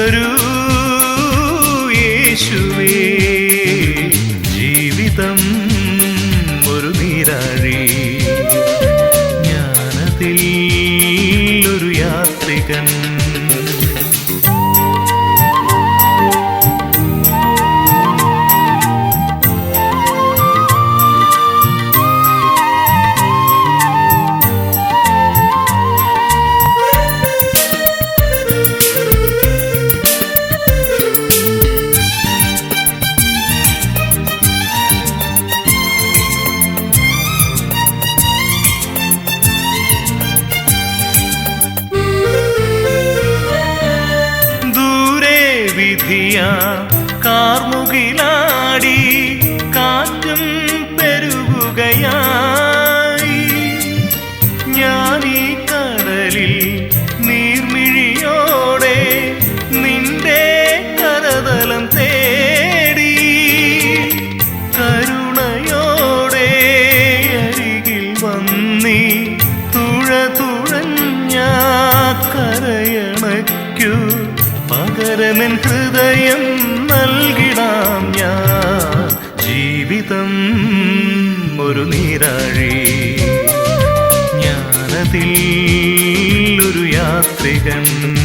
വരൂ യേശുവേ. ജീവിതം ഒരു നീരാഴി. ഞാനതിൽ ഒരു യാത്രികൻ. ഒരു നീരാഴി. ജ്ഞാനത്തിൽ ഒരു യാത്രികൻ.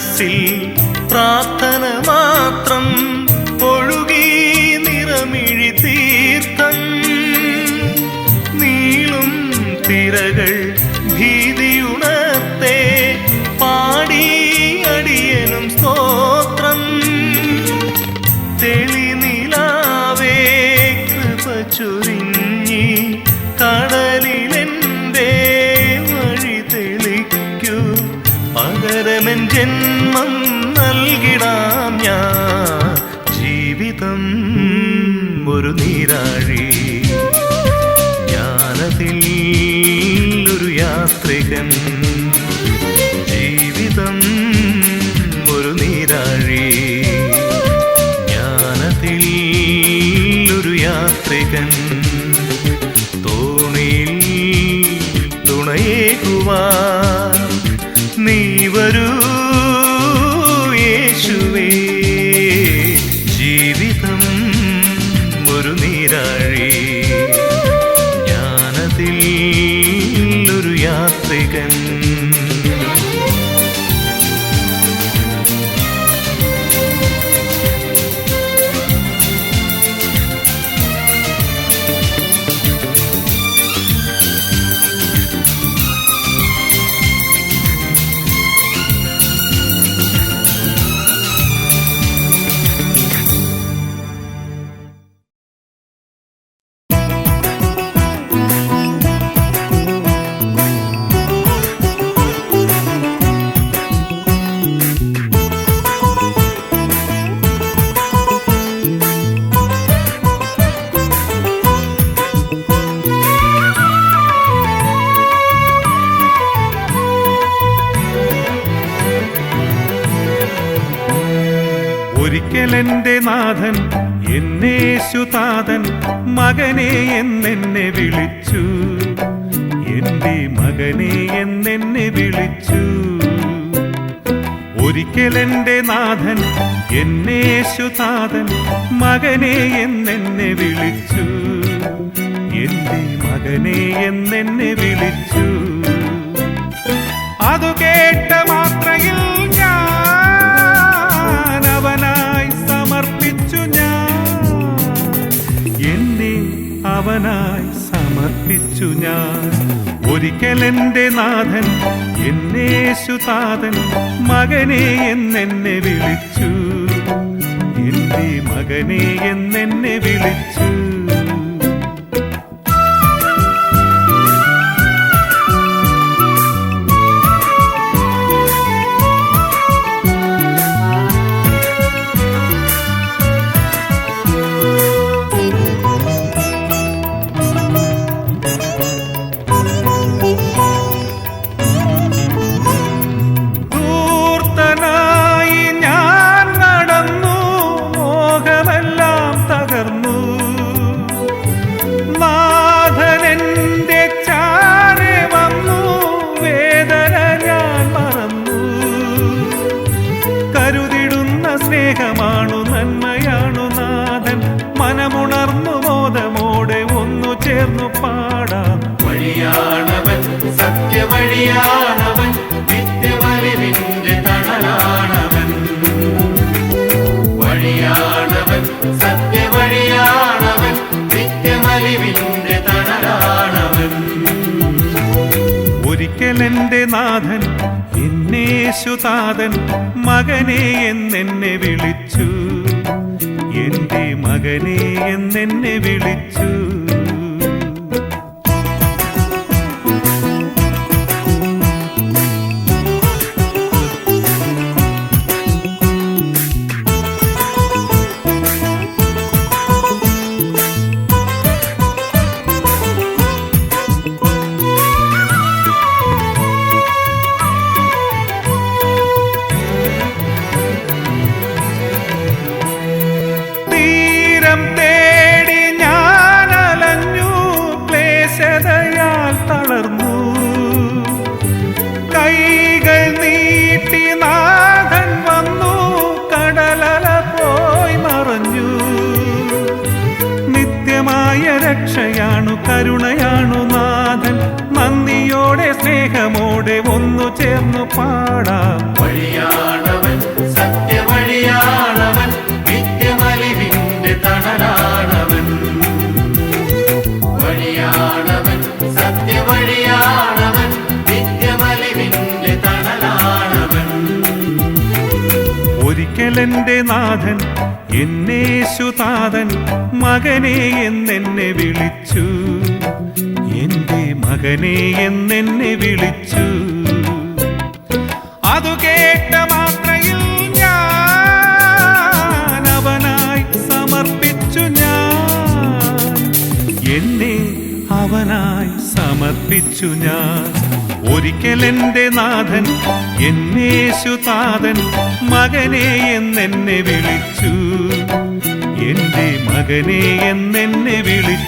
മനസ്സിൽ പ്രാർത്ഥന മാത്രം ഒഴുകി നിറമിഴി തീർത്ഥം നീളും തിരകൾ യാത്രികൻ തോണിയിൽ തുണയേകുവാൻ എന്നേശുതാതൻ മകനെ എന്നെന്നെ വിളിച്ചു. എന്റെ മകനെ എന്നെന്നെ വിളിച്ചു. ഒരിക്കലെന്റെ നാഥൻ എന്നേശുതാതൻ മകനെ എന്നെന്നെ വിളിച്ചു. എന്റെ മകനെ എന്നെന്നെ വിളിച്ചു. അതു കേട്ട മാത്രയിൽ അവനായി സമർപ്പിച്ചു ഞാൻ. ഒരിക്കൽ എന്റെ നാഥൻ എന്നേശുതാഥൻ മകനെ എന്നെന്നെ വിളിച്ചു. എന്റെ മകനെ എന്നെന്നെ വിളിച്ചു. നാഥൻ നാഥൻ എന്നേശുതാതൻ മകനെ എന്നെന്നെ വിളിച്ചു. എന്റെ മകനെ എന്നെന്നെ വിളിച്ചു. കരുണയാണു നാഥൻ. നന്ദിയോടെ സ്നേഹമോടെ ഒന്നു ചേർന്നു പാടാം. വഴിയാണവൻ ഒരിക്കൽ നാഥൻ എന്നേശുതാതൻ മകനെ എന്നെന്നെ വിളിച്ചു. എന്റെ മകനെ എന്നെന്നെ വിളിച്ചു. അതു കേട്ട മാത്രയിൽ ഞാൻ അവനായി സമർപ്പിച്ചു ഞാൻ. എന്നെ അവനായി സമർപ്പിച്ചു ഞാൻ. ഒരിക്കൽ എന്റെ നാഥൻ എന്നേശുതാതൻ മകനെ എന്നെന്നെ വിളിച്ചു. എന്റെ മകനെ എന്നെന്നെ വിളിച്ചു.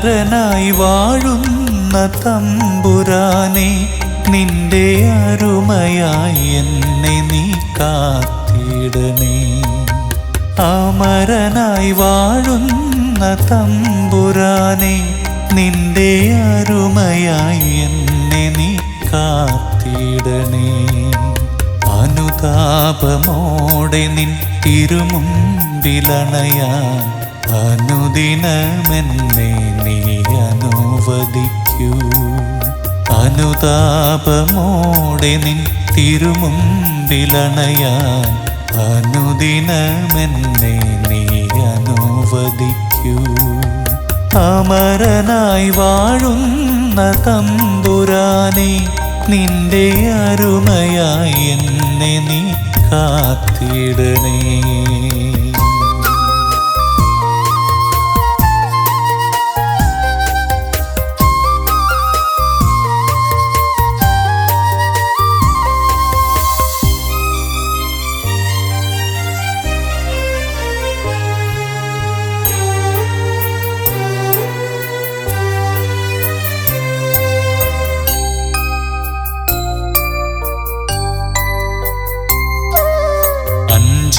അമരനായി വാഴുന്ന തമ്പുരാനെ നിന്റെ അരുമയായി എന്നെ നീ കാത്തിടണേ. അമരനായി വാഴുന്ന തമ്പുരാനെ നിന്റെ അരുമയായി എന്നെ നീ കാത്തിടണേ. അനുതാപമോടെ നിൻ തിരുമുമ്പിലണയാൻ അനുദിനമെന്നെ നീ അനുവദിക്കൂ. അനുതാപമോടെ നിൻ തിരുമുമ്പിലണയാൻ അനുദിനമെന്നെ നീ അനുവദിക്കൂ. അമരനായി വാഴുന്ന തമ്പുരാനെ നിന്റെ അരുമയായി എന്നെ നീ കാത്തിടണേ.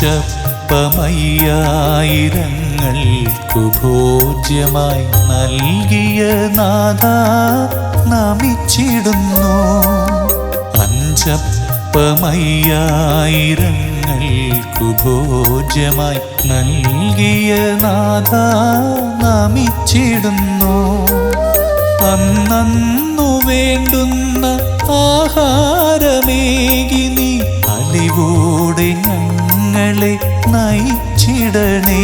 അഞ്ചപ്പമയ്യായിരങ്ങൾക്കു ഭോജ്യമായി നൽകിയ നാഥ നമിച്ചിടുന്നു. അഞ്ചപ്പമയ്യായിരങ്ങൾക്കു ഭോജ്യമായി നൽകിയ നാഥ നമിച്ചിടുന്നു. അന്നു വേണ്ടുന്ന ആഹാരമേകി നീ അലിവോടെ ഞങ്ങളെ നയിച്ചിടണേ.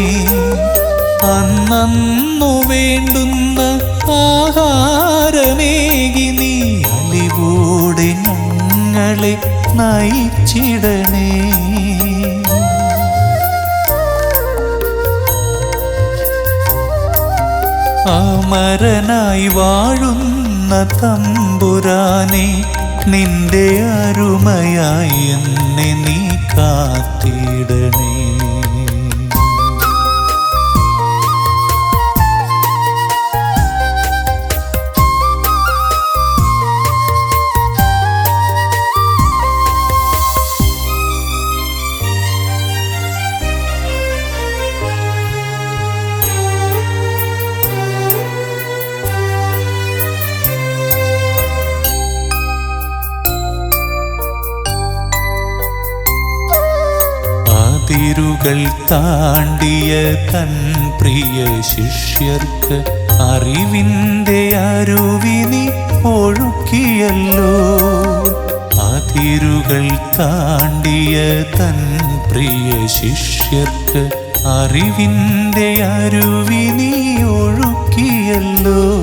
അന്നു വേണ്ടുന്ന ആഹാരമേകി നീ അലിവോടെ ഞങ്ങളെ നയിച്ചിടണേ. അമരനായി വാഴുന്ന തമ്പുരാനെ നിന്റെ അരുമയായി എന്നെ നീ കാത്തിടണേ. താണ്ടിയ തൻ പ്രിയ ശിഷ്യർക്ക് അറിവിന്റെ അരുവിനി ഒഴുക്കിയല്ലോ. അതിരുകൾ താണ്ടിയ തൻ പ്രിയ ശിഷ്യർക്ക് അറിവിന്റെ അരുവിനി ഒഴുക്കിയല്ലോ.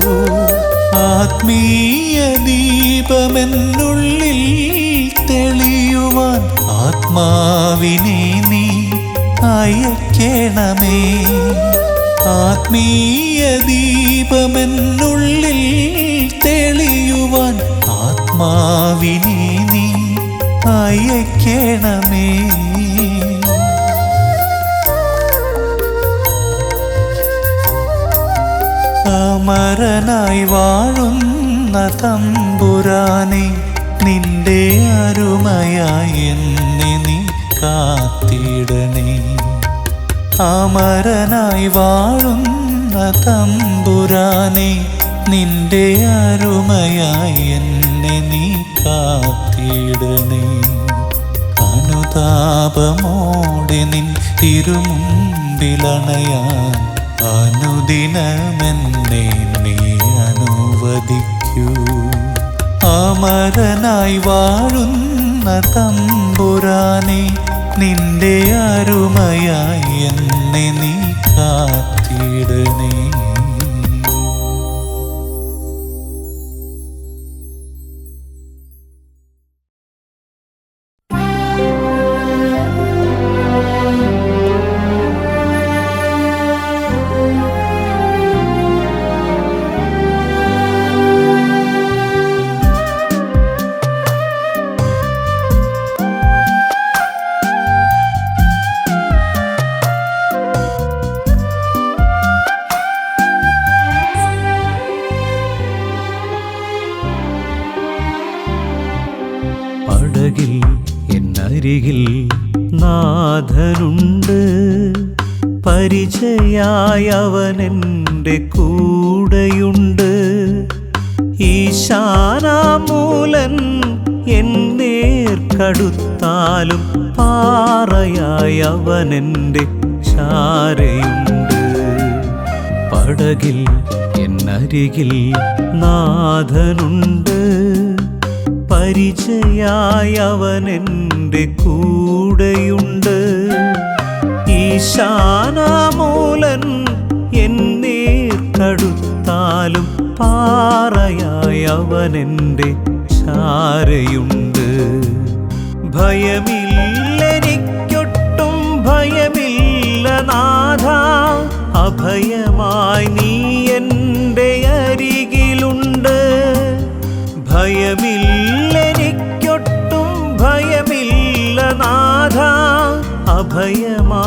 ആത്മീയ ദീപമെന്നുള്ളിൽ തെളിയുവാൻ ആത്മാവിനെ നീ അയക്കണമേ. ആത്മീയ ദീപമെന്നുള്ളിൽ തെളിയുവാൻ ആത്മാവിനെ നീ അയക്കണമേ. അമരനായി വാഴുന്ന തമ്പുരാനെ നിന്റെ അരുമയായി എന്നെ നീ കാത്തിടണേ. അമരനായി വാഴുന്ന തമ്പുരാനെ നിന്റെ അരുമയായി എന്നെ നീ കാത്തിടണേ. അനുതാപമോടെ നിൻ തിരുമുമ്പിലണയാൻ അനുദിനമെന്നെ നീ അനുവദിക്കൂ. അമരനായി വാഴുന്ന തമ്പുരാനെ നിന്റെ അരുമയായി എന്നെ നീ കാത്തിടണേ. പടകിൽ എന്നരികിൽ നാഥനുണ്ട്. പരിചയായ അവൻ എന്റെ കൂടെയുണ്ട്. ഈശാനാമൂലൻ എന്നേർക്കടുത്താലും പാറയായ അവൻ എന്റെ ശാരയുണ്ട് പടകിൽ എന്നരികിൽ നാഥനുണ്ട്. പരിചയായവൻ എന്റെ കൂടെയുണ്ട്. ഈശാനാമൂലൻ എന്നേർക്കടുത്താലും കടുത്താലും പാറയായവനെന്റെ ചാരയുണ്ട്. ഭയമില്ലെനിക്കൊട്ടും ഭയമില്ല നാഥ അഭയമായി നീ എന്റെ അഭയമായി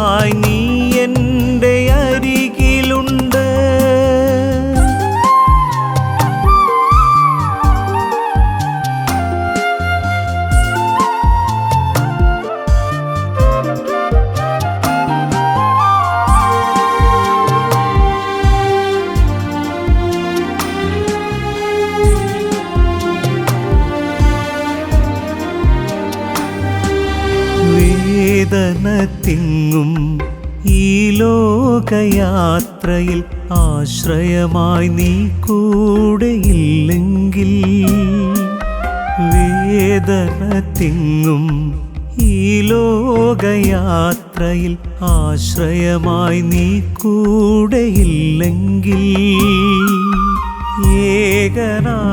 ആശ്രയമായി നീ കൂടെയില്ലെങ്കിൽ വേദന തിങ്ങും ഈ ലോകയാത്രയിൽ ആശ്രയമായി നീ കൂടെയില്ലെങ്കിൽ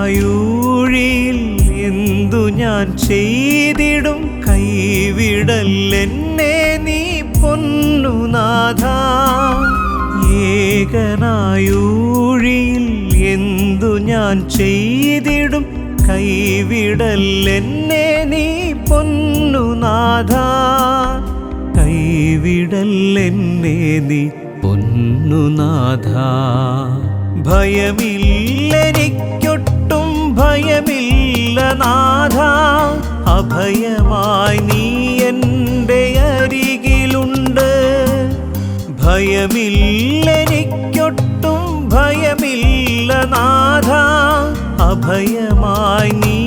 ഏകനായൂഴിയിൽ എന്തു ഞാൻ ചെയ്തിടും? കൈവിടല്ലെന്നെ നീ പൊന്നുനാഥ ഏകനായൂഴിയിൽ എന്തു ഞാൻ ചെയ്തിടും? കൈവിടല്ലെന്നെ നീ പൊന്നുനാഥ കൈവിടല്ലെന്നെ നീ പൊന്നുനാഥ ഭയമില്ലെനിക്കൊട്ടും ഭയമില്ല നാഥ. അഭയമായി നീ എന്റെ ഭയമില്ലെനിക്കൊട്ടും ഭയമില്ല നാഥ. അഭയമായി നീ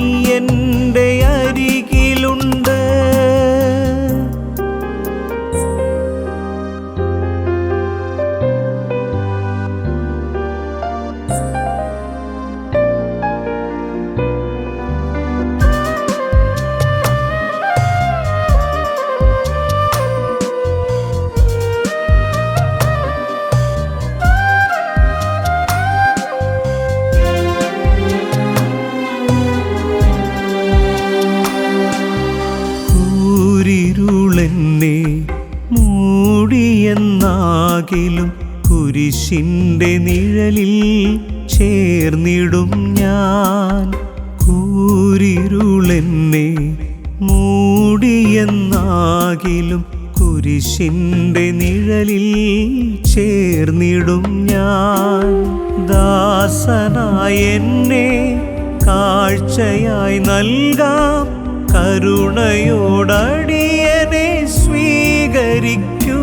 കാഴ്ചയായി നൽകാം. കരുണയോടടിയനെ സ്വീകരിക്കൂ.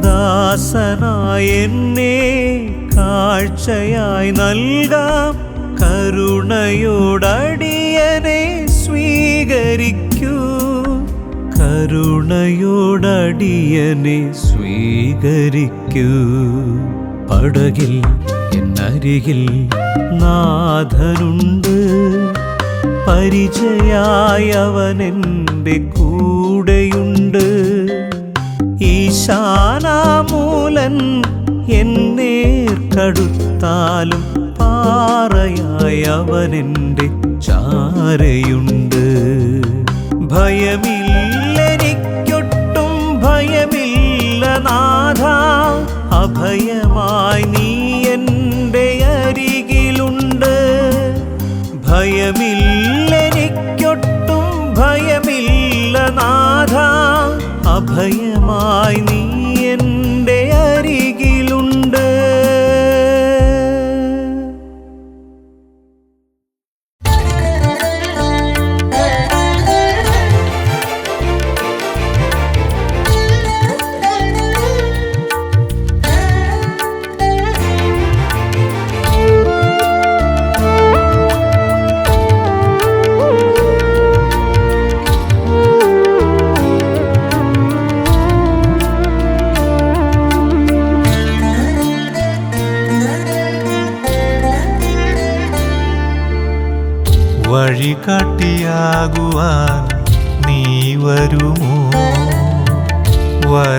ദാസനായ എന്നെ കാഴ്ചയായി നൽകാം. കരുണയോടടിയനെ സ്വീകരിക്കൂ. കരുണയോടടിയനെ സ്വീകരിക്കൂ. പടകിൽ എന്നരികിൽ നാഥനുണ്ട്. പരിചയായി അവൻ എന്റെ കൂടെയുണ്ട്. ഈശാനാമൂലൻ എന്നേർക്കടുത്താലും എന്റെ ചാരയുണ്ട്. ഭയമില്ലെനിക്കൊട്ടും ഭയമില്ല നാഥ അഭയമായി നീ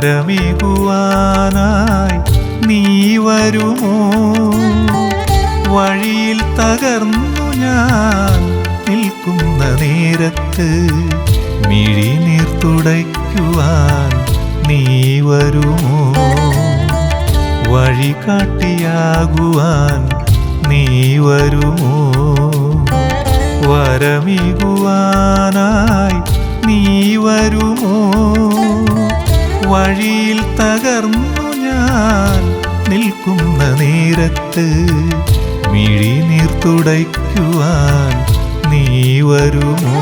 വരമികുവാനായി നീ വരുമോ? വഴിയിൽ തകർന്നു ഞാൻ നിൽക്കുന്ന നേരത്ത് മിഴിനീർ തുടയ്ക്കുവാൻ നീ വരുമോ? വഴി കാട്ടിയാകുവാൻ നീ വരുമോ? വരമികുവാനായി നീ വരുമോ? വഴിയിൽ തകർന്നു ഞാൻ നിൽക്കുന്ന നേരത്ത് മിഴിനീർ തുടയ്ക്കുവാൻ നീ വരുമോ?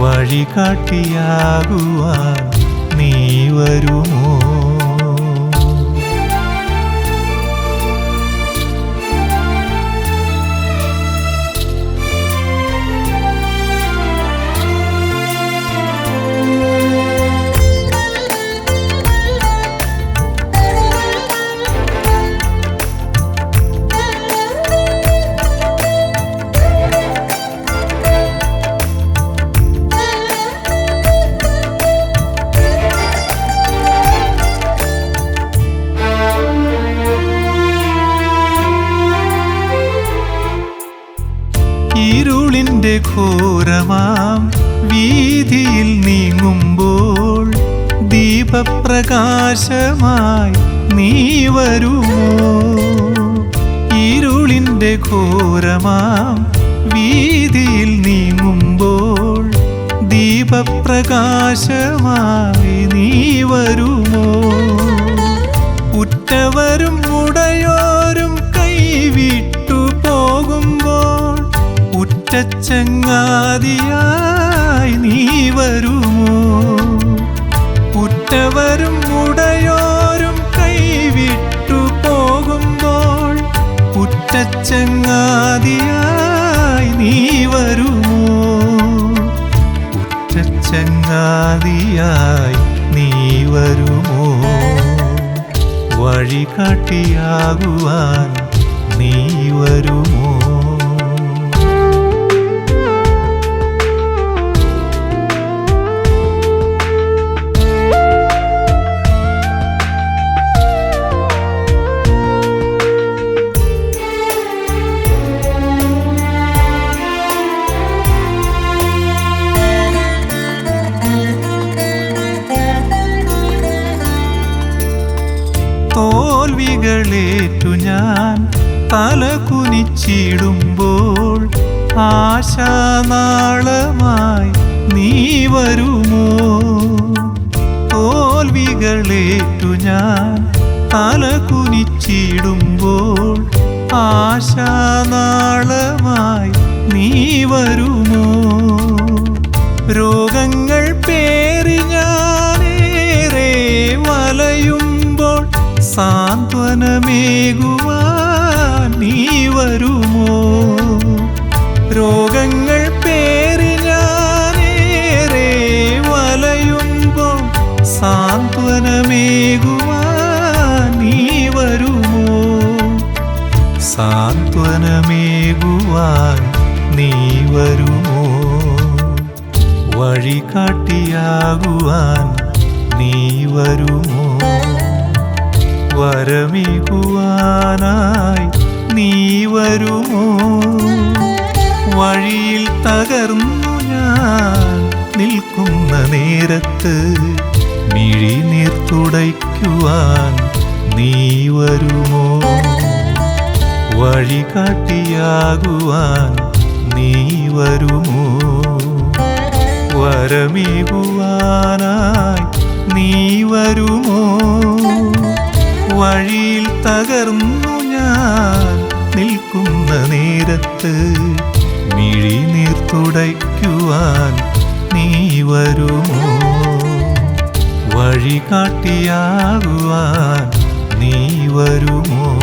വഴി കാട്ടിയാകുവാൻ നീ വരുമോ? ഘോരമാം വീതിയിൽ നീങ്ങുമ്പോൾ ദീപപ്രകാശമായി നീ വരുമോ? ഉറ്റവരും ഉടയോരും കൈവിട്ടു പോകുമ്പോൾ ഉറ്റച്ചങ്ങാതിയായി നീ വരുമോ? ഉറ്റവരും ഉടയോരും ഉറ്റച്ചങ്ങാതിയായി നീ വരുമോ? ഉറ്റച്ചങ്ങാതിയായി നീ വരുമോ? വഴി കാട്ടിയാകുവാൻ നീ വരുമോ? തോൽവികളേറ്റു ഞാൻ. തല കുനിച്ചിടുമ്പോൾ ആശാനാളമായി നീ വരുമോ? തോൽവികളേറ്റു ഞാൻ. തല കുനിച്ചിടുമ്പോൾ ആശാനാളമായി നീ വരുമോ? രോഗങ്ങൾ സാന്ത്വനമേകുവാൻ നീ വരുമോ? രോഗങ്ങൾ പേറി ഞാനേറെ വലയുമ്പോൾ സാന്ത്വനമേകുവാൻ നീ വരുമോ? സാന്ത്വനമേകുവാൻ നീ വരുമോ? വഴി കാട്ടിയാകുവാൻ നീ വരുമോ? വരമേകുവാനായി നീ വരുമോ? വഴിയിൽ തകർന്നു ഞാൻ നിൽക്കുന്ന നേരത്ത് മിഴിനീർ തുടയ്ക്കുവാൻ നീ വരുമോ? വഴി കാട്ടിയാകുവാൻ നീ വരുമോ? വരമേകുവാനായി നീ വരുമോ? വഴിയിൽ തകർന്നു ഞാൻ നിൽക്കുന്ന നേരത്ത് മിഴി തുടയ്ക്കുവാൻ നീ വരുമോ? വഴി കാട്ടിയാകുവാൻ നീ വരുമോ?